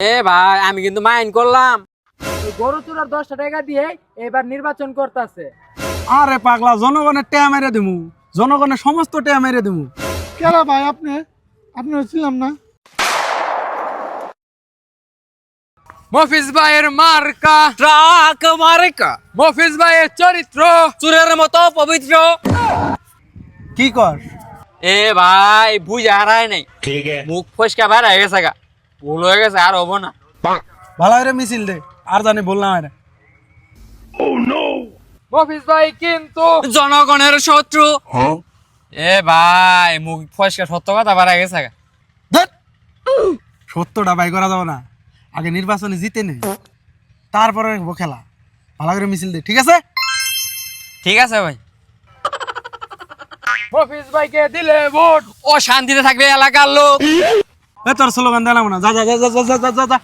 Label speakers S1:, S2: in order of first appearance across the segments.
S1: এ ভাই আমি কিন্তু মাইন্ড করলাম।
S2: গরু চুরার দশটা টাকা দিয়ে এবার নির্বাচন করতেছে।
S3: আরে পাগলা জনগণের টেয়া মেরে দিমু। জনগণের সমস্ত টেয়া মেরে দিমু।
S4: ভাই আপনি আপনি ছিলাম না।
S1: মফিজ ভাইয়ের মার্কা। ট্রাক মার্কা। মফিজ ভাইয়ের চরিত্র। চুরের মতো পবিত্র।
S3: কি কর?
S1: এ ভাই বুঝে হারায় নাই। ঠিক মুখ ফসকা হয়ে গেছে গা। ভুল হয়ে গেছে আর হব না।
S3: ভালো করে মিছিল দে আর জানি বললাম আরে
S2: মফিজ ভাই কিন্তু
S1: জনগণের শত্রু। এ ভাই মুখ ফসকা সত্য কথা বাড়া গেছে
S3: সত্যটা বাই করা যাবে না। আগে নির্বাচনে জিতে নে তারপরে খেলা। ভালো করে মিছিল দে ঠিক আছে?
S1: ঠিক আছে ভাই।
S2: মফিজ ভাইকে দিলে ভোট।
S1: ও শান্তিতে থাকবে এলাকার লোক।
S3: এ তোর স্লোগান দিলাম না। যা যা যা যা যা যা যা যা।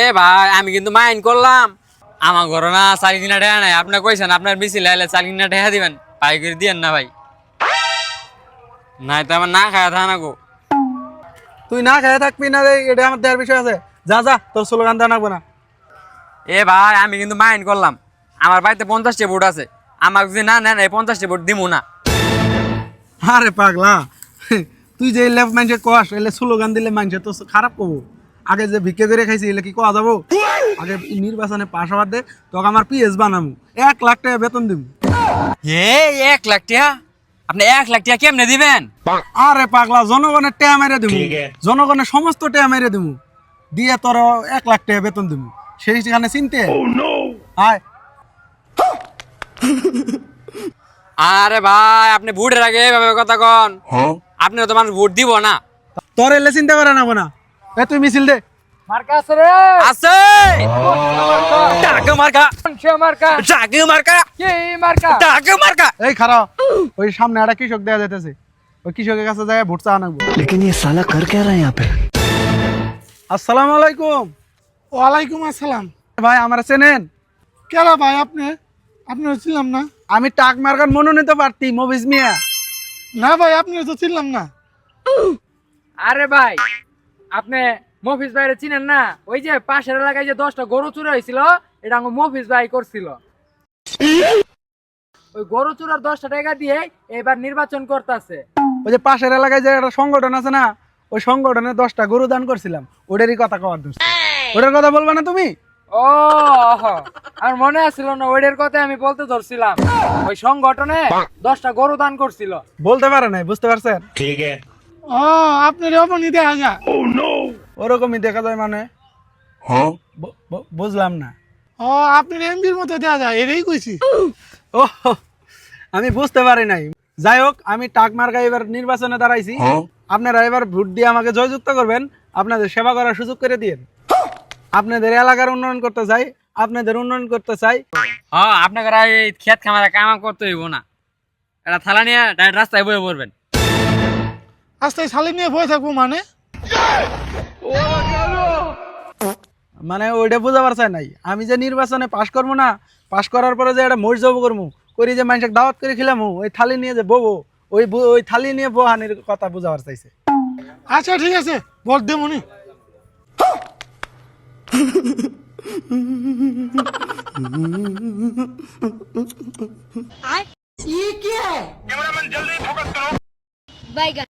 S1: এ ভাই আমি কিন্তু মাইন্ড করলাম। আমার ঘরে না ঠেয়া নাই। আপনি কইছেন আপনার ঠেয়া দিবেন। পাই করে দিয়েন না ভাই। নাই তো আমার না খায়া থাকা না গো।
S3: তুই না খেয়ে থাকবি না রে এটা আমার দেওয়ার বিষয় আছে। যা যা তোর স্লোগান দেওয়া লাগবে না।
S1: এ ভাই আমি কিন্তু মাইন্ড করলাম। আমার বাড়িতে পঞ্চাশটি ভোট আছে। আমার যদি না নেন এই পঞ্চাশটি ভোট দিমু না।
S3: আরে পাগলা। তুই যে লেফ মানুষের কস এলে স্লোগান দিলে মানুষের তো খারাপ করব আগে যে ভিক্ষে করে খাইছি এলে কি কোয়া যাব? আগে নির্বাচনে পাশ হওয়ার দে তোকে আমার পিএস বানামু। এক লাখ টাকা বেতন দিব
S1: এ এক লাখ টাকা? আপনি এক লাখ টাকা কেমনে দিবেন?
S3: আরে পাগলা জনগণের টেয়া মেরে দিব জনগণের সমস্ত টেয়া মেরে দিব দিয়ে তোর এক লাখ টাকা বেতন দিব সেইখানে চিনতে? আয়।
S1: আরে ভাই আপনি ভোটের আগে এভাবে কথা কন। আপনি তো মানুষ ভোট দিব না
S3: তোর এলে চিন্তা করে না না এ তুই মিছিল দে
S2: মার্কা আছে রে
S1: আছে টাকা মার্কা
S2: সে মার্কা
S1: টাকা মার্কা
S2: কি মার্কা
S1: টাকা মার্কা
S3: এই খারাপ ওই সামনে একটা কৃষক দেওয়া যাইতেছে ওই কৃষকের কাছে যায় ভোট চা আনবো
S5: लेकिन ये साला कर क्या रहा है यहाँ पे
S3: আসসালামু আলাইকুম
S4: ওয়ালাইকুম আসসালাম
S3: ভাই আমার চেনেন
S4: কেরা ভাই আপনি আপনি ছিলাম না
S3: আমি টাক মার্কার মনোনীত প্রার্থী মবিজ মিয়া
S4: না ভাই আপনি তো চিনলাম না।
S2: আরে ভাই আপনি মফিজ ভাইরে চিনেন না? ওই যে পাশের এলাকায় যে দশটা গরু চুরি হয়েছিল এটা আমার মফিজ ভাই করছিল। ওই গরু চুরার দশটা টাকা দিয়ে এবার নির্বাচন করতেছে।
S3: ওই যে পাশের এলাকায় যে একটা সংগঠন আছে না ওই সংগঠনে দশটা গরু দান করছিলাম। ওটারই কথা কওয়ার দোষ। ওটার কথা বলবা না তুমি?
S2: ও আর মনে আসছিল না ওইটার কথা আমি বলতে ধরছিলাম। ওই সংগঠনে দশটা গরু দান করছিল।
S3: বলতে পারে নাই বুঝতে পারছেন?
S4: ও আপনার অপনি দেখা যা
S3: ওরকমই দেখা যায় মানে। বু- বুঝলাম না।
S4: ও আপনার এমবির মতো দেখা যায় এটাই কইছি।
S3: ও আমি বুঝতে পারি নাই। যাই হোক আমি টাক মার্কা এবার নির্বাচনে দাঁড়াইছি। আপনারা এবার ভোট দিয়ে আমাকে জয়যুক্ত করবেন। আপনাদের সেবা করার সুযোগ করে দিন আপনাদের এলাকার উন্নয়ন করতে চাই আপনাদের উন্নয়ন করতে চাই।
S1: হ্যাঁ এই ক্ষেত খামারে কাম করতে হইব না। এটা থালা নিয়ে ডাইরেক্ট রাস্তায় বয়ে পড়বেন।
S4: আস্তে শালি নিয়ে বসে থাকব মানে?
S3: মানে ওইটা বুঝাবার চাই নাই। আমি যে নির্বাচনে পাশ করব না পাশ করার পরে যে একটা মর্যাদা করব করি যে মানুষকে দাওয়াত করে খেলামু ওই থালি নিয়ে যে ববো ওই বু- ওই থালি নিয়ে বহানির কথা বুঝাবার চাইছে।
S4: আচ্ছা ঠিক আছে ये क्या है? कैमरामैन जल्दी फोकस करो।
S6: बैगन